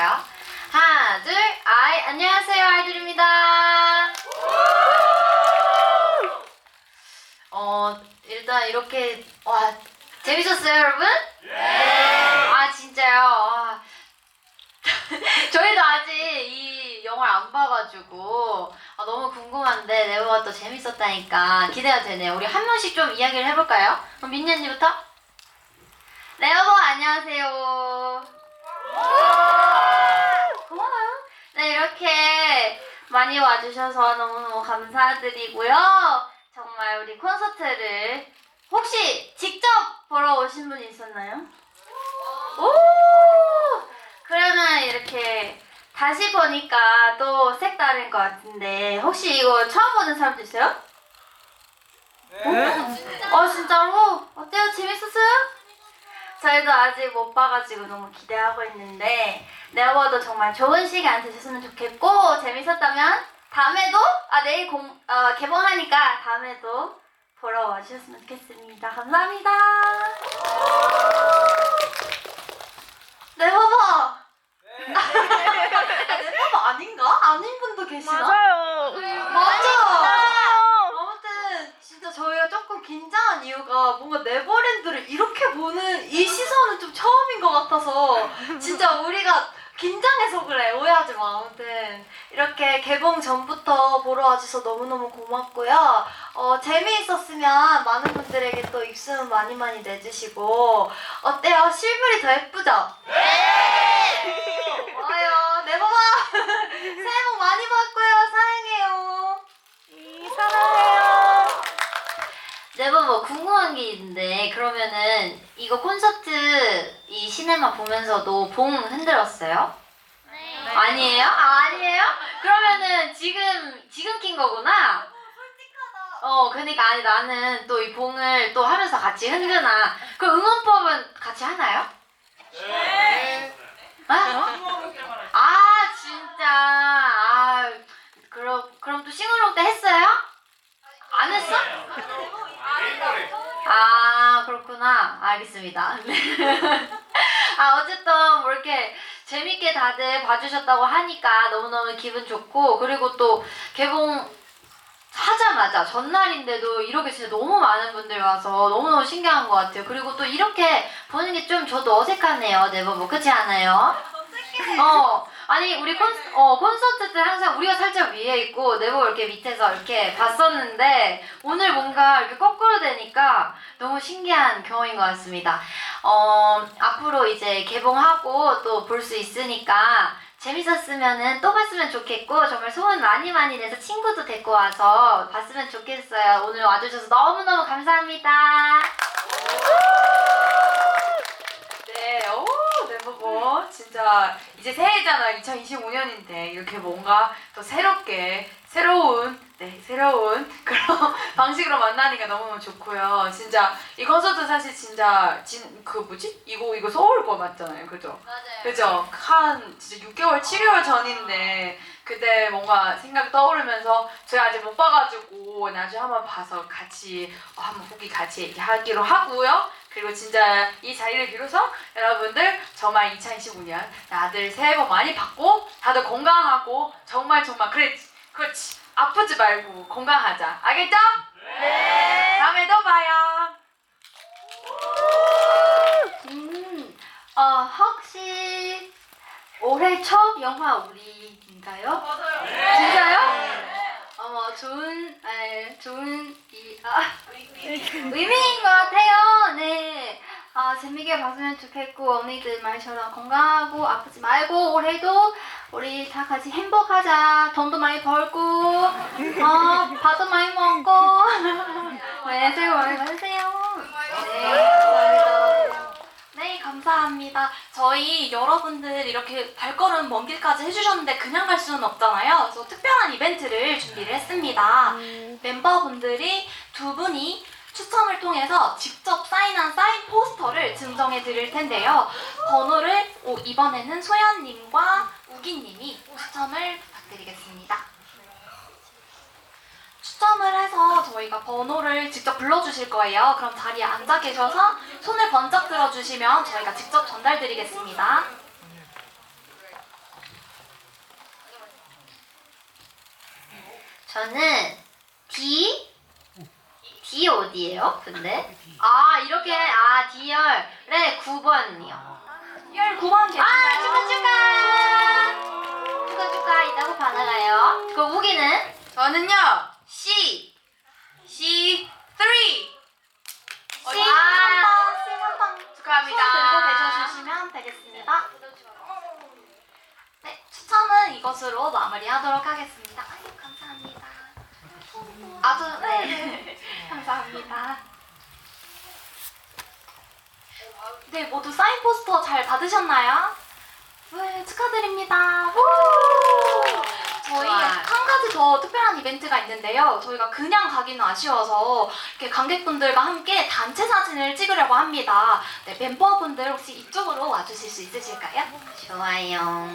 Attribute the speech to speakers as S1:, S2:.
S1: 볼까요? 하나, 둘, 아이, 안녕하세요, 아이들입니다. 어, 일단 이렇게, 와, 재밌었어요, 여러분? 예! 아, 진짜요? 저희도 아직 이 영화를 안 봐가지고, 아, 너무 궁금한데, 네오가 또 재밌었다니까 기대가 되네요. 우리 한 명씩 좀 이야기를 해볼까요? 그럼 민니 언니부터? 네오버 안녕하세요. 네 이렇게 많이 와주셔서 너무너무 감사드리고요. 정말 우리 콘서트를 혹시 직접 보러 오신 분이 있었나요? 오! 그러면 이렇게 다시 보니까 또 색다른 것 같은데 혹시 이거 처음 보는 사람도 있어요? 어 진짜로? 어때요? 재밌었어요? 저희도 아직 못 봐가지고 너무 기대하고 있는데 네버도 정말 좋은 시간 되셨으면 좋겠고 재밌었다면 다음에도 아 내일 공 어, 개봉하니까 다음에도 보러 와주셨으면 좋겠습니다. 감사합니다. 네버버 네버버 아닌가? 아닌 분도 계시나?
S2: 맞아요.
S1: 맞아. 아무튼 진짜 저희가 긴장한 이유가 뭔가 네버랜드를 이렇게 보는 이 시선은 좀 처음인 것 같아서 진짜 우리가 긴장해서 그래 오해하지 마 아무튼 이렇게 개봉 전부터 보러 와주셔서 너무너무 고맙고요 어, 재미있었으면 많은 분들에게 또 입소문 많이 많이 내주시고 어때요? 실물이 더 예쁘죠? 네! 좋아요 네버봐 새해 복 많이 받고요 사랑해요
S2: 이 사랑해요.
S1: 궁금한 게 있는데 그러면은 이거 콘서트 이 시네마 보면서도 봉 흔들었어요?
S2: 네.
S1: 아니에요? 아, 아니에요? 그러면은 지금 지금 낀 거구나. 어, 그러니까 아니 나는 또 이 봉을 또 하면서 같이 흔드나. 그 응원법은 같이 하나요?
S3: 네.
S1: 아, 아 진짜. 아 그럼 그럼 또 싱글롱 때 했어요? 안 했어? 아 그렇구나. 알겠습니다. 아 어쨌든 뭐 이렇게 재밌게 다들 봐주셨다고 하니까 너무너무 기분 좋고 그리고 또 개봉 하자마자 전날인데도 이렇게 진짜 너무 많은 분들 와서 너무너무 신기한 것 같아요. 그리고 또 이렇게 보는 게 좀 저도 어색하네요. 네버버 그렇지 않아요? 어 아니 우리 콘, 어, 콘서트 때 항상 우리가 살짝 위에 있고 네버 이렇게 밑에서 이렇게 봤었는데 오늘 뭔가 이렇게 거꾸로 되니까 너무 신기한 경험인 것 같습니다. 어, 앞으로 이제 개봉하고 또 볼 수 있으니까 재밌었으면은 또 봤으면 좋겠고 정말 소문 많이 많이 내서 친구도 데리고 와서 봤으면 좋겠어요. 오늘 와주셔서 너무너무 감사합니다.
S3: 네, 오, 네버버. 진짜 이제 새해잖아. 2025년인데 이렇게 뭔가 또 새롭게 새로운 네 새로운 그런 방식으로 만나니까 너무너무 좋고요. 진짜 이 콘서트 사실 진짜 진 그 뭐지? 이거 이거 서울 거 맞잖아요, 그죠?
S1: 맞아요.
S3: 그죠? 한 진짜 6개월, 7개월 전인데 그때 뭔가 생각 떠오르면서 제가 아직 못 봐가지고 나중에 한번 봐서 같이 어, 한번 후기 같이 얘기하기로 하고요. 그리고 진짜 이 자리를 빌어서 여러분들 정말 2025년 다들 새해 복 많이 받고 다들 건강하고 정말 정말 그래 그렇지 아프지 말고 건강하자 알겠죠? 네. 다음에 또 봐요.
S1: 음, 어, 혹시 올해 첫 영화 우리인가요?
S3: 맞아요.
S1: 진짜요? 어머 좋은 에, 좋은 이 아, 의미인 것 같아요. 재밌게 봤으면 좋겠고 언니들 말처럼 건강하고 아프지 말고 올해도 우리 다 같이 행복하자. 돈도 많이 벌고 어 밥도 많이 먹고 네 새해 복 많이 받으세요. 네 감사합니다.
S4: 네, 감사합니다. 저희 여러분들 이렇게 발걸음 먼 길까지 해주셨는데 그냥 갈 수는 없잖아요. 그래서 특별한 이벤트를 준비를 했습니다. 멤버분들이 두 분이 추첨을 통해서 직접 사인한 사인 포스터를 증정해 드릴 텐데요. 번호를 오, 이번에는 소연님과 우기님이 추첨을 부탁드리겠습니다. 추첨을 해서 저희가 번호를 직접 불러주실 거예요. 그럼 자리에 앉아 계셔서 손을 번쩍 들어주시면 저희가 직접 전달드리겠습니다.
S1: 저는 D D 어디예요? 근데 아 이렇게 아 D열의 9번이요.
S4: 19번 계신가요?
S1: 아 축하 축하 축하 축하 이따가 받아가요. 그 우기는
S3: 저는요 C C 3
S1: C
S4: 한번
S3: 축하합니다.
S4: 손 들고 계셔주시면 되겠습니다. 네, 추첨은 이것으로 마무리하도록 하겠습니다.
S1: 아주 네.
S4: 감사합니다. 네, 모두 사인 포스터 잘 받으셨나요? 네, 축하드립니다. 후! 저희
S1: 좋아요.
S4: 한 가지 더 특별한 이벤트가 있는데요. 저희가 그냥 가기는 아쉬워서 이렇게 관객분들과 함께 단체 사진을 찍으려고 합니다. 네, 멤버분들 혹시 이쪽으로 와주실 수 있으실까요?
S1: 좋아요.